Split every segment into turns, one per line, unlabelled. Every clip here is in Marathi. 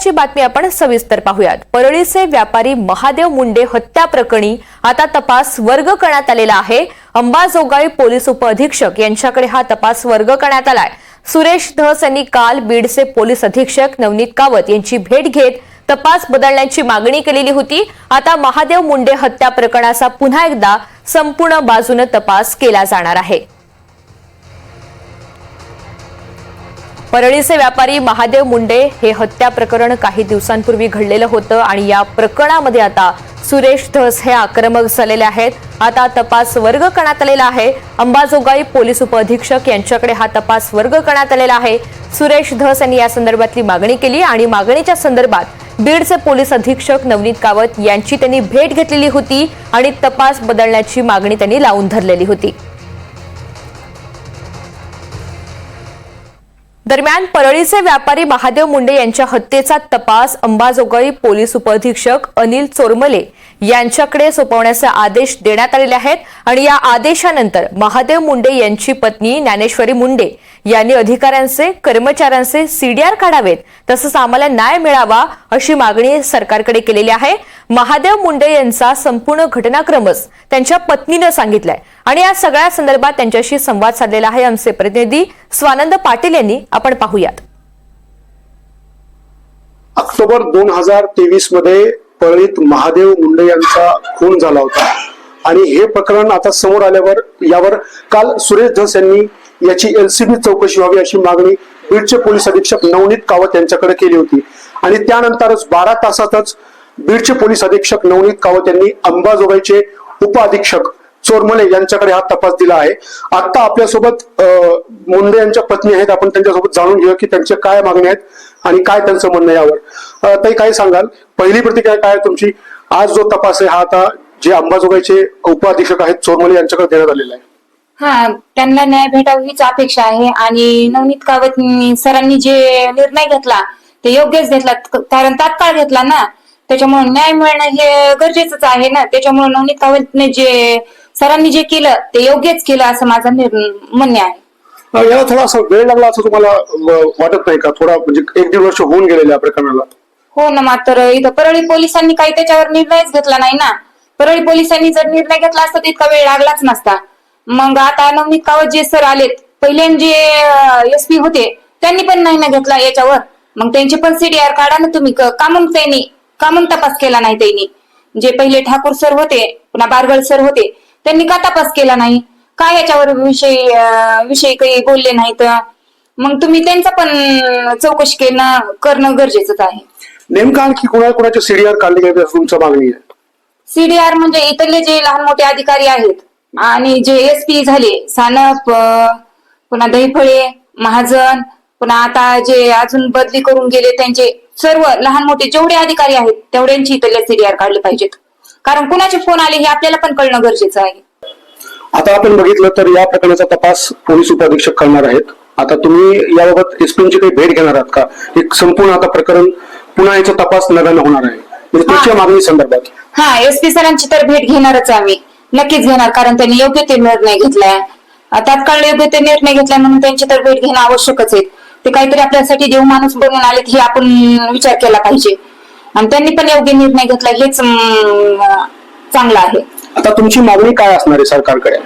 ची बातमी आपण सविस्तर पाहूयात. परळीचे व्यापारी महादेव मुंडे हत्या प्रकरणी आता तपास वर्ग करण्यात आलेला आहे. अंबाजोगाई पोलीस उपअधीक्षक यांच्याकडे हा तपास वर्ग करण्यात आलाय. सुरेश धस यांनी काल बीडचे पोलीस अधीक्षक नवनीत कावत यांची भेट घेत तपास बदलण्याची मागणी केलेली होती. आता महादेव मुंडे हत्या प्रकरणाचा पुन्हा एकदा संपूर्ण बाजूने तपास केला जाणार आहे. परळीचे व्यापारी महादेव मुंडे हे हत्या प्रकरण काही दिवसांपूर्वी घडलेलं होतं आणि या प्रकरणामध्ये आता सुरेश धस हे आक्रमक झालेले आहेत. आता तपास वर्ग करण्यात आलेला आहे. अंबाजोगाई पोलीस उपअधीक्षक यांच्याकडे हा तपास वर्ग करण्यात आलेला आहे. सुरेश धस यांनी या संदर्भातली मागणी केली आणि मागणीच्या संदर्भात बीडचे पोलीस अधीक्षक नवनीत कावत यांची त्यांनी भेट घेतलेली होती आणि तपास बदलण्याची मागणी त्यांनी लावून धरलेली होती. दरम्यान परळीचे व्यापारी महादेव मुंडे यांच्या हत्येचा तपास अंबाजोगाई पोलीस उपअधीक्षक अनिल चोरमले यांच्याकडे सोपवण्याचे आदेश देण्यात आलेले आहेत आणि या आदेशानंतर महादेव मुंडे यांची पत्नी ज्ञानेश्वरी मुंडे यांनी अधिकाऱ्यांचे कर्मचाऱ्यांचे सीडीआर काढावेत तसंच आम्हाला न्याय मिळावा अशी मागणी सरकारकडे केलेली आहे. महादेव मुंडे यांचा संपूर्ण घटनाक्रमच त्यांच्या पत्नीनं सांगितलाय. आणि या सगळ्या संदर्भात त्यांच्याशी संवाद साधलेला आहे आमचे प्रतिनिधी स्वानंद पाटील यांनी. आपण पाहूयात.
ऑक्टोबर दोन हजार तेवीसमध्ये परळीत महादेव मुंडे यांचा खून झाला होता. आणि हे प्रकरण आता समोर आल्यावर यावर काल सुरेश धस यांनी याची एलसीबी चौकशी व्हावी अशी मागणी बीडचे पोलीस अधीक्षक नवनीत कावत यांच्याकडे केली होती. आणि त्यानंतरच बारा तासातच बीडचे पोलीस अधीक्षक नवनीत कावत यांनी अंबाजोगाईचे उप अधीक्षक चोरमले यांच्याकडे हा तपास दिला आहे. आता आपल्यासोबत मुंडे यांच्या पत्नी आहेत. आपण त्यांच्यासोबत जाणून घेऊया की त्यांचे काय मागणी आहेत आणि काय त्यांचं म्हणणं आहे यावर. अं, ताई काय सांगाल? पहिली प्रतिक्रिया काय तुमची? आज जो तपास आहे हा आता जे अंबाजोगाईचे उप अधीक्षक आहेत चोरमले यांच्याकडे देण्यात आलेला आहे.
हा त्यांना न्याय भेटावा हीच अपेक्षा आहे. आणि नवनीत कावत सरांनी जे निर्णय घेतला ते योग्यच घेतला. कारण तात्काळ घेतला ना. त्याच्यामुळे न्याय मिळणं हे गरजेचंच आहे ना. त्याच्यामुळे नवनीत कावतने जे सरांनी जे केलं ते योग्यच केलं असं माझं म्हणणे आहे.
याला थोडा असं वेळ लागला असं तुम्हाला वाटत नाही का? थोडा म्हणजे एक दीड वर्ष होऊन गेलेलं या प्रकरणाला.
हो ना मात्र इथं परळी पोलिसांनी काही त्याच्यावर निर्णयच घेतला नाही ना. परळी पोलिसांनी जर निर्णय घेतला असता तर इतका वेळ लागलाच नसता. मग आता नवनीत कावत जे सर आलेत पहिले जे एस पी होते त्यांनी पण नाही ना घेतला याच्यावर. मग त्यांचे पण सीडीआर काढा ना तुम्ही क- का मग त्यांनी. का मग तपास केला नाही त्यांनी. जे पहिले ठाकूर सर होते पुन्हा बारगळ सर होते त्यांनी का तपास केला नाही? का याच्यावर विषय विषयी काही बोलले नाहीत? मग तुम्ही त्यांचं पण चौकशी करणं करणं गरजेचंच आहे.
नेमकं आणखी कोणा कोणाचे सीडीआर काढले गेले असं तुमचं मागणी आहे?
सीडीआर म्हणजे इथले जे लहान मोठे अधिकारी आहेत आणि जे एस पी झाले सानप अं, पुन्हा दहीफळे महाजन पुन्हा आता जे अजून बदली करून गेले त्यांचे सर्व लहान मोठे जेवढे अधिकारी आहेत तेवढ्यांची इथले सीडीआर काढले पाहिजेत. कारण कुणाचे फोन आले हे आपल्याला पण कळणं गरजेचं आहे.
आता आपण बघितलं तर या प्रकरणाचा तपास पोलीस उपअधीक्षक करणार आहेत. आता तुम्ही याबाबत एसपीची काही भेट घेणार आहात का? एक संपूर्ण आता प्रकरण पुन्हा याचा तपास नव्यानं होणार आहे. म्हणजे त्याच्या मागणी संदर्भात.
हा एस पी सरांची तर भेट घेणारच आम्ही. नक्कीच घेणार कारण त्यांनी योग्य ते निर्णय घेतलाय. तात्काळ योग्य ते निर्णय घेतलाय म्हणून त्यांची तर भेट घेणं आवश्यकच आहे. ते काहीतरी आपल्यासाठी देव माणूस बनून आलेत हे आपण विचार केला पाहिजे. आणि त्यांनी पण योग्य निर्णय घेतला हेच चांगलं आहे.
आता तुमची मागणी काय असणार आहे सरकारकडे?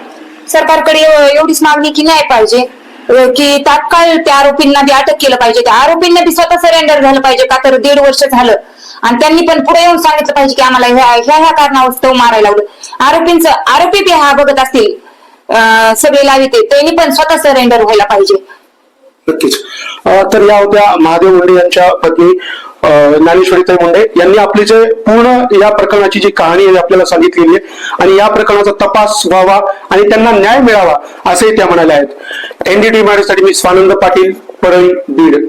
सरकारकडे एव- एवढीच मागणी की नाही पाहिजे. की तात्काळ त्या आरोपींना बी अटक केलं पाहिजे. त्या आरोपींना बी स्वतः सरेंडर झालं पाहिजे का तर दीड वर्ष झालं. आणि त्यांनी पण पुढे येऊन सांगितलं पाहिजे की आम्हाला ह्या ह्या ह्या कारणास्तव मारायला लावलं. आरोपींचं आरोपी बी हा बघत असतील सगळे लाविते त्यांनी पण स्वतः सरेंडर व्हायला पाहिजे.
नक्कीच. तर या होत्या महादेव मुंडे यांच्या पत्नी ज्ञानेश्वरीताई मुंडे. यांनी आपली जे पूर्ण या प्रकरणाची जी कहाणी आहे आपल्याला सांगितलेली आहे. आणि या प्रकरणाचा तपास व्हावा आणि त्यांना न्याय मिळावा असेही त्या म्हणाल्या आहेत. एनडीटी साठी मी स्वानंद पाटील परळी बीड.